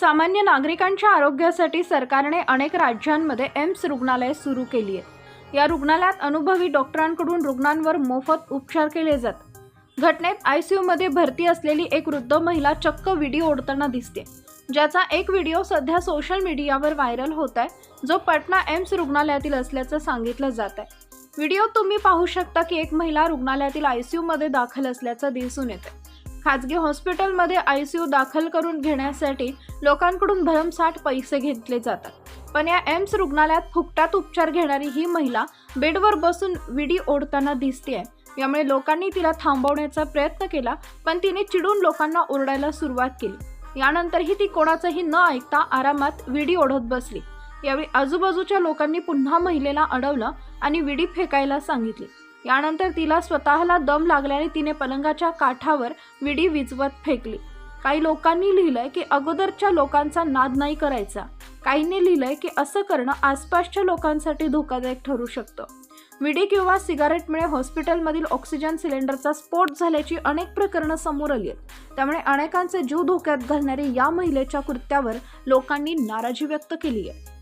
सामान्य नागरिकांच्या आरोग्यासाठी सरकारने अनेक राज्यांमध्ये एम्स रुग्णालय सुरू केली आहेत. या रुग्णालयात अनुभवी डॉक्टरांकडून रुग्णांवर मोफत उपचार केले जात घटनेत आय सी यूमध्ये भरती असलेली एक वृद्ध महिला चक्क व्हिडिओ ओढताना दिसते. ज्याचा एक व्हिडिओ सध्या सोशल मीडियावर व्हायरल होत आहे जो पटना एम्स रुग्णालयातील असल्याचं सांगितलं जात आहे व्हिडिओ तुम्ही पाहू शकता की एक महिला रुग्णालयातील आय सी यूमध्ये दाखल असल्याचं दिसून येतं खाजगी हॉस्पिटलमध्ये आय सी यू दाखल करून घेण्यासाठी लोकांकडून भरमसाठ पैसे घेतले जातात. पण या एम्स रुग्णालयात फुकटात उपचार घेणारी ही महिला बेडवर बसून विडी ओढताना दिसतेय. यामुळे लोकांनी तिला थांबवण्याचा प्रयत्न केला पण तिने चिडून लोकांना ओरडायला सुरुवात केली. यानंतरही ती कोणाचंही न ऐकता आरामात विडी ओढत बसली. यावेळी आजूबाजूच्या लोकांनी पुन्हा महिलेला अडवलं आणि विडी फेकायला सांगितली. यानंतर तिला स्वतःला दम लागल्याने तिने पलंगाच्या काठावर विडी विजवत फेकली. काही लोकांनी लिहिलंय की अगोदरच्या लोकांचा नाद नाही करायचा. काहींनी लिहिलंय की असं करणं आसपासच्या लोकांसाठी धोकादायक ठरू शकतं. विडी किंवा सिगारेटमुळे हॉस्पिटलमधील ऑक्सिजन सिलेंडरचा स्फोट झाल्याची अनेक प्रकरणं समोर आली आहेत. त्यामुळे अनेकांचे जीव धोक्यात घालणारे या महिलेच्या कृत्यावर लोकांनी नाराजी व्यक्त केली आहे.